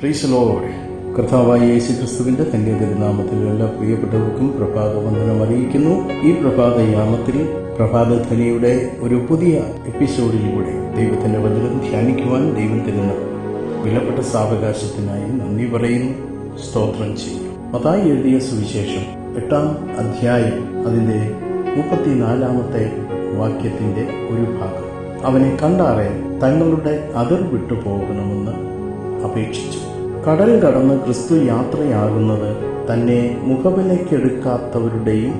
പ്രീശലോടെ കർത്താവായ യേശു ക്രിസ്തുവിന്റെ തന്റെ തിരുനാമത്തിൽ എല്ലാ പ്രിയപ്പെട്ടവർക്കും പ്രഭാത വന്ദനം അറിയിക്കുന്നു. ഈ പ്രഭാത യാമത്തിൽ പ്രഭാതധ്വനിയുടെ ഒരു പുതിയ എപ്പിസോഡിലൂടെ ദൈവത്തിന്റെ വചനം ധ്യാനിക്കുവാൻ ദൈവം തരുന്ന വിലപ്പെട്ട സാവകാശത്തിനായി നന്ദി പറയുന്നു. സ്തോത്രം ചെയ്യുന്നു. മതായി എഴുതിയ സുവിശേഷം എട്ടാം അധ്യായം അതിന്റെ മുപ്പത്തിനാലാമത്തെ വാക്യത്തിന്റെ ഒരു ഭാഗം. അവനെ കണ്ടാറെ തങ്ങളുടെ അതിർ വിട്ടു പോകണമെന്ന് അപേക്ഷിച്ചു. കടൽ കടന്ന് ക്രിസ്തു യാത്രയാകുന്നത് തന്നെ മുഖവിലയ്ക്കെടുക്കാത്തവരുടെയും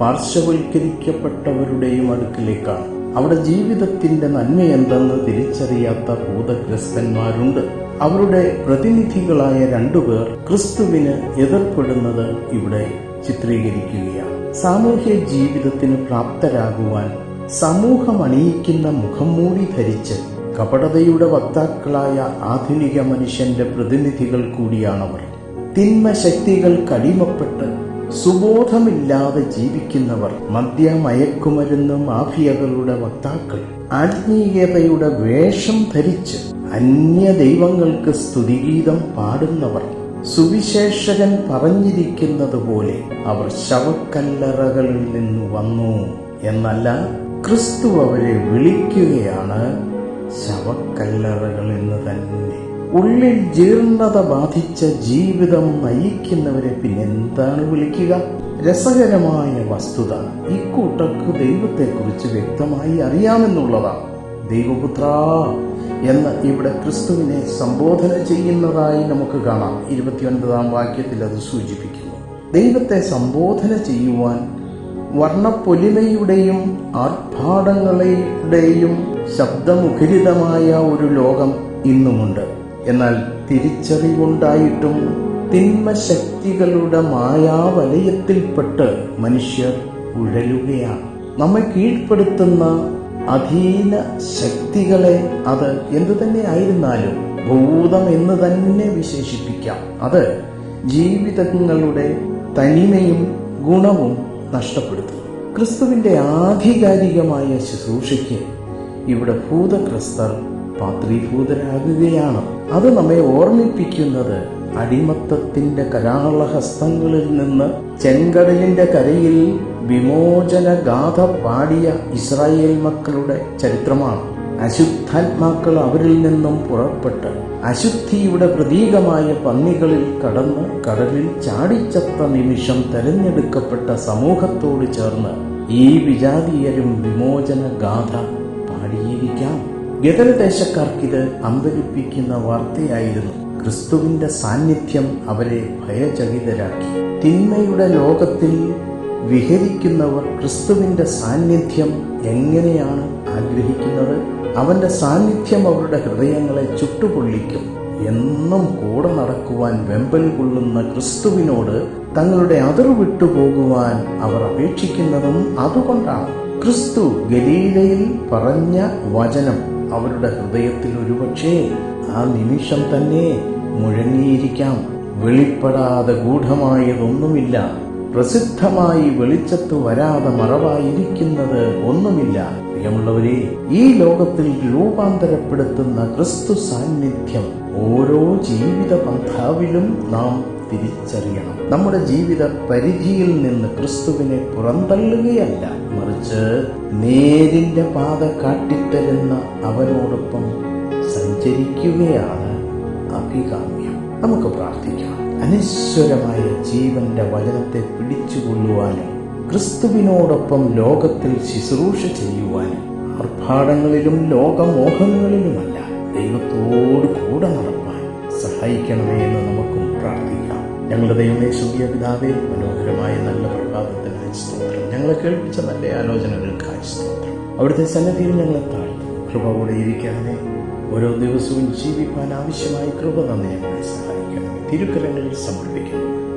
പാർശ്വവൽക്കരിക്കപ്പെട്ടവരുടെയും അടുക്കിലേക്കാണ്. അവിടെ ജീവിതത്തിന്റെ നന്മയെന്തെന്ന് തിരിച്ചറിയാത്ത ഭൂതഗ്രസ്തന്മാരുണ്ട്. അവരുടെ പ്രതിനിധികളായ രണ്ടുപേർ ക്രിസ്തുവിന് എതിർപ്പെടുന്നത് ഇവിടെ ചിത്രീകരിക്കുകയാണ്. സാമൂഹ്യ ജീവിതത്തിന് പ്രാപ്തരാകുവാൻ സമൂഹം അണിയിക്കുന്ന മുഖംമൂടി ധരിച്ച് കപടതയുടെ വക്താക്കളായ ആധുനിക മനുഷ്യന്റെ പ്രതിനിധികൾ കൂടിയാണവർ. തിന്മ ശക്തികൾ കടിമപ്പെട്ട് സുബോധമില്ലാതെ ജീവിക്കുന്നവർ. മദ്യ മയക്കുമരുന്ന് മാഫിയകളുടെ വക്താക്കൾ. ആത്മീയതയുടെ വേഷം ധരിച്ച് അന്യ ദൈവങ്ങൾക്ക് സ്തുതിഗീതം പാടുന്നവർ. സുവിശേഷകൻ പറഞ്ഞിരിക്കുന്നത് പോലെ അവർ ശവക്കല്ലറകളിൽ നിന്ന് വന്നു. എന്നല്ല ക്രിസ്തു അവരെ വിളിക്കുകയാണ് ശവക്കല്ലറകൾ എന്ന് തന്നെ ഉള്ളിൽ ജീർണത ബാധിച്ച ജീവിതം നയിക്കുന്നവരെ പിന്നെന്താണ് വിളിക്കുക? രസകരമായ വസ്തുത. ഇക്കൂട്ടർക്ക് ദൈവത്തെക്കുറിച്ച് വ്യക്തമായി അറിയാമെന്നുള്ളതാണ്. ദൈവപുത്ര എന്ന് ഇവിടെ ക്രിസ്തുവിനെ സംബോധന ചെയ്യുന്നതായി നമുക്ക് കാണാം. ഇരുപത്തിയൊൻപതാം വാക്യത്തിൽ അത് സൂചിപ്പിക്കുന്നു. ദൈവത്തെ സംബോധന ചെയ്യുവാൻ വർണപ്പൊലിമയുടെയും ആർഭാടങ്ങളുടെയും ശബ്ദമുഖരിതമായ ഒരു ലോകം ഇന്നുമുണ്ട്. എന്നാൽ തിരിച്ചറിവുണ്ടായിട്ടും തിന്മശക്തികളുടെ മായാവലയത്തിൽപ്പെട്ട് മനുഷ്യർ ഉഴലുകയാണ്. നമ്മെ കീഴ്പ്പെടുത്തുന്ന അധീന ശക്തികളെ അത് എന്തു തന്നെ ആയിരുന്നാലും ഭൂതം എന്ന് തന്നെ വിശേഷിപ്പിക്കാം. അത് ജീവിതങ്ങളുടെ തനിമയും ഗുണവും നഷ്ടപ്പെടുത്തുന്നു ക്രിസ്തുവിന്റെ ആധികാരികമായ ശുശ്രൂഷയ്ക്ക് ഇവിടെ ഭൂതക്രിസ്തർ പാത്രീഭൂതരാകുകയാണ്. അത് നമ്മെ ഓർമ്മിപ്പിക്കുന്നത് അടിമത്തത്തിന്റെ കരാളഹസ്തങ്ങളിൽ നിന്ന് ചെങ്കടലിന്റെ കരയിൽ വിമോചന ഗാഥ പാടിയ ഇസ്രായേൽ മക്കളുടെ ചരിത്രമാണ്. അശുദ്ധാത്മാക്കൾ അവരിൽ നിന്നും പുറപ്പെട്ട് അശുദ്ധിയുടെ പ്രതീകമായ പന്നികളിൽ കടന്ന് കടലിൽ ചാടിച്ചത്ത നിമിഷം തെരഞ്ഞെടുക്കപ്പെട്ട സമൂഹത്തോട് ചേർന്ന് ഈ വിജാതീയരും വിമോചന ഗാഥ പാടിയിരിക്കാം. ഗതരദേശക്കാർക്കിത് അമ്പരിപ്പിക്കുന്ന വാർത്തയായിരുന്നു. ക്രിസ്തുവിന്റെ സാന്നിധ്യം അവരെ ഭയചകിതരാക്കി. തിന്മയുടെ ലോകത്തിൽ വിഹരിക്കുന്നവർ ക്രിസ്തുവിന്റെ സാന്നിധ്യം എങ്ങനെയാണ് ആഗ്രഹിക്കുന്നത്? അവന്റെ സാന്നിധ്യം അവരുടെ ഹൃദയങ്ങളെ ചുട്ടുപൊള്ളിക്കും. എന്നും കൂടെ നടക്കുവാൻ വെമ്പൽ കൊള്ളുന്ന ക്രിസ്തുവിനോട് തങ്ങളുടെ അതിർ വിട്ടുപോകുവാൻ അവർ അപേക്ഷിക്കുന്നതും അതുകൊണ്ടാണ്. ക്രിസ്തു ഗലീലയിൽ പറഞ്ഞ വചനം അവരുടെ ഹൃദയത്തിൽ ഒരുപക്ഷേ ആ നിമിഷം തന്നെ മുഴങ്ങിയിരിക്കാം. വെളിപ്പെടാതെ ഗൂഢമായതൊന്നുമില്ല. പ്രസിദ്ധമായി വെളിച്ചത്ത് വരാതെ മറവായിരിക്കുന്നത് ഒന്നുമില്ല. പ്രിയമുള്ളവരെ ഈ ലോകത്തിൽ രൂപാന്തരപ്പെടുത്തുന്ന ക്രിസ്തു സാന്നിധ്യം ഓരോ ജീവിത പന്ഥാവിലും നാം തിരിച്ചറിയണം. നമ്മുടെ ജീവിത പരിധിയിൽ നിന്ന് ക്രിസ്തുവിനെ പുറന്തള്ളുകയല്ല മറിച്ച് നേരിന്റെ പാത കാട്ടിത്തരുന്ന അവനോടൊപ്പം സഞ്ചരിക്കുകയാണ് അഭികാമ്യം നമുക്ക് പ്രാർത്ഥിക്കാം. അനശ്വരമായ ജീവന്റെ വചനത്തെ പിടിച്ചുകൊള്ളുവാനും ക്രിസ്തുവിനോടൊപ്പം ലോകത്തിൽ ശുശ്രൂഷ ചെയ്യുവാനും ആർഭാടങ്ങളിലും ലോകമോഹങ്ങളിലുമല്ല ദൈവത്തോട് കൂടെ നടപ്പാൻ സഹായിക്കണമേ എന്ന് നമുക്കും പ്രാർത്ഥിക്കാം. ഞങ്ങളുടെ ദൈവമേ സൂര്യ പിതാവേ മനോഹരമായ നല്ല പ്രഭാതത്തിനായി സ്തോത്രം. ഞങ്ങളെ കേൾപ്പിച്ച നല്ല ആലോചനകൾക്കായി സ്തോത്രം. അവിടുത്തെ സന്നദ്ധിയിൽ ഞങ്ങളെ താഴ്ത്തി കൃപ കൂടെ ഇരിക്കണമേ. ഓരോ ദിവസവും ജീവിക്കാൻ ആവശ്യമായ കൃപ തന്നെ ഞങ്ങളെ സഹായിക്കണം തിരുക്കരങ്ങളിൽ സമർപ്പിക്കുന്നു.